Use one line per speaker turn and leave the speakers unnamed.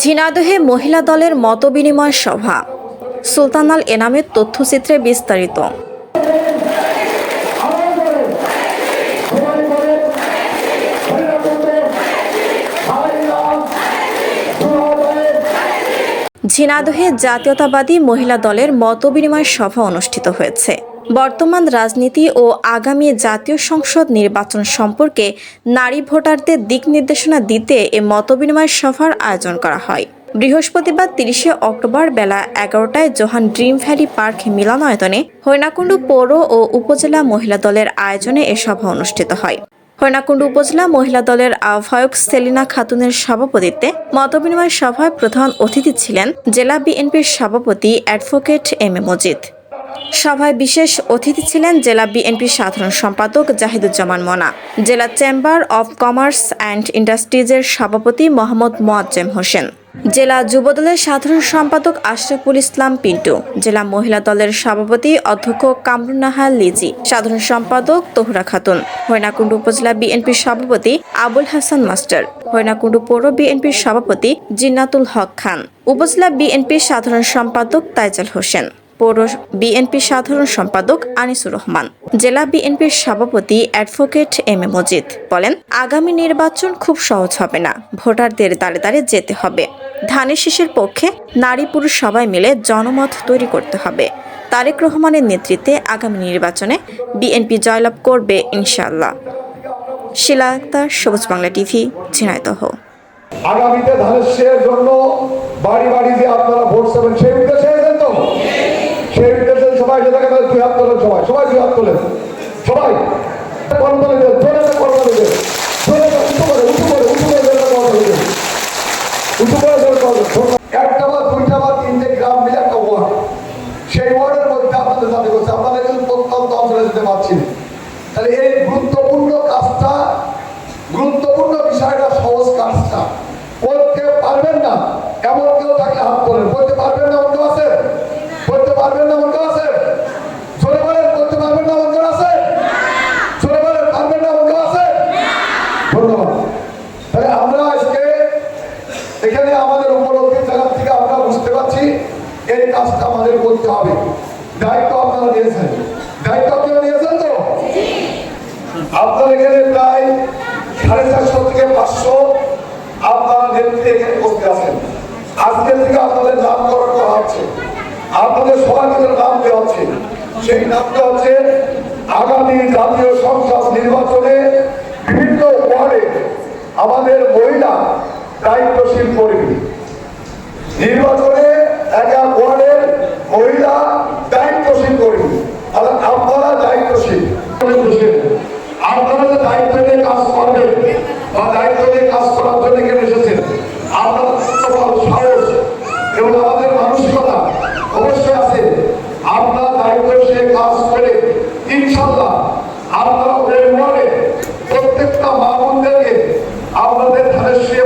ঝিনাদহে মহিলা দলের মতবিনিময় সভা। সুলতানাল এনামের তথ্যচিত্রে বিস্তারিত। ঝিনাদহে জাতীয়তাবাদী মহিলা দলের মতবিনিময় সভা অনুষ্ঠিত হয়েছে। বর্তমান রাজনীতি ও আগামী জাতীয় সংসদ নির্বাচন সম্পর্কে নারী ভোটারদের দিক নির্দেশনা দিতে এ মতবিনিময় সভার আয়োজন করা হয়। বৃহস্পতিবার তিরিশে অক্টোবর বেলা এগারোটায় জোহান ড্রিম ভ্যালি পার্ক মিলনায়তনে হৈনাকুণ্ডু পৌর ও উপজেলা মহিলা দলের আয়োজনে এ সভা অনুষ্ঠিত হয়। হৈনাকুণ্ডু উপজেলা মহিলা দলের আহ্বায়ক সেলিনা খাতুনের সভাপতিত্বে মতবিনিময় সভায় প্রধান অতিথি ছিলেন জেলা বিএনপির সভাপতি অ্যাডভোকেট এম এ মজিদ। সভায় বিশেষ অতিথি ছিলেন জেলা বিএনপির সাধারণ সম্পাদক জাহিদুজ্জামান মোনা, জেলা চেম্বার অব কমার্স অ্যান্ড ইন্ডাস্ট্রিজের সভাপতি মোহাম্মদ মোয়াজ্জেম হোসেন, জেলা যুবদলের সাধারণ সম্পাদক আশরাফুল ইসলাম পিন্টু, জেলা মহিলা দলের সভাপতি অধ্যক্ষ কামরুন্নাহার লিজি, সাধারণ সম্পাদক তোহরা খাতুন হৈনাকুণ্ডু উপজেলা বিএনপির সভাপতি আবুল হাসান মাস্টার হৈনাকুণ্ডু পৌর বিএনপির সভাপতি জিন্নাতুল হক খান, উপজেলা বিএনপির সাধারণ সম্পাদক তাইজাল হোসেন। পৌর বিএনপির সাধারণ সম্পাদক আনিসুর রহমান। জেলা বিএনপির সভাপতি অ্যাডভোকেট এম এ মজিদ বলেন, আগামী নির্বাচন খুব সহজ হবে না, ভোটারদের দাঁড়ে দাঁড়ে যেতে হবে। ধানের শীষের পক্ষে নারী পুরুষ সবাই মিলে জনমত তৈরি করতে হবে। তারেক রহমানের নেতৃত্বে আগামী নির্বাচনে বিএনপি জয়লাভ করবে ইনশাআল্লাহ। শিলা আক্তার সবুজ বাংলা টিভি, ঝিনাইদহ।
আগামীতে ধানের জন্য বাড়ি বাড়ি যে আপনারা ভোট সেই উদ্দেশ্যে এসেছেন তো সেই উদ্দেশ্যে সবাই যে দেখেন দুই হাত তোলেন সবাই হাত তোলেন। সবাই। করতালি দেন জোরে করতালি দেন জোরে উঁচু করে উঁচু করে উঁচু করে উঁচু করে দেন। একটা বা দুইটা বা তিনটে গ্রাম মিলে একটা ওয়ার্ড সেই ওয়ার্ডের মধ্যে আপনাদের সাথে করছে আপনাদের কিন্তু প্রত্যন্ত অঞ্চলে যেতে পারছি না তাহলে এই গুরুত্বপূর্ণ কাজটা গুরুত্বপূর্ণ বিষয়টা সহজ কাজটা করতে পারবেন না এমন কেউ থাকলে হাত তোলেন করতে পারবেন না এমন কেউ আছে করতে পারবেন না এমন কেউ আছে জোরে বলেন করতে পারবেন না এমন কেউ আছে জোরে বলেন পারবেন না এমন কেউ আছে ধন্যবাদ। তাহলে আমরা আজকে এখানে আমাদের উপলব্ধির জায়গা থেকে আমরা বুঝতে পারছি এই কাজটা আমাদের করতে হবে। দায়িত্ব আপনারা নিয়েছেন। দায়িত্ব আপনারা নিয়েছেন তো? আপনার এখানে প্রায় সাড়ে চারশো থেকে পাঁচশো আপনারা নেতৃত্বে এখানে করতে আছেন। আজকে থেকে আপনাদের নামকরণ করা হচ্ছে। আপনাদের ভিতরে নাম দেওয়া হচ্ছে। সেই নামটা হচ্ছে আগামী জাতীয় সংসদ নির্বাচনে আমাদের মহিলা দায়িত্বশীল কর্মী। নির্বাচনে একা ওয়ার্ডের মহিলা দায়িত্বশীল কর্মী। আপনারা দায়িত্বশীল। আপনারা যে দায়িত্ব নিয়ে কাজ করবেন বা দায়িত্ব নিয়ে কাজ করার জন্য কেন এসেছেন, আপনার সাহস এবং আমাদের মানসিকতা অবশ্যই আছে। আপনার দায়িত্ব সে কাজ করে ইনশাল্লাহ আপনারা ওই মা বোনদেরকে আপনাদের ধানের শুয়ে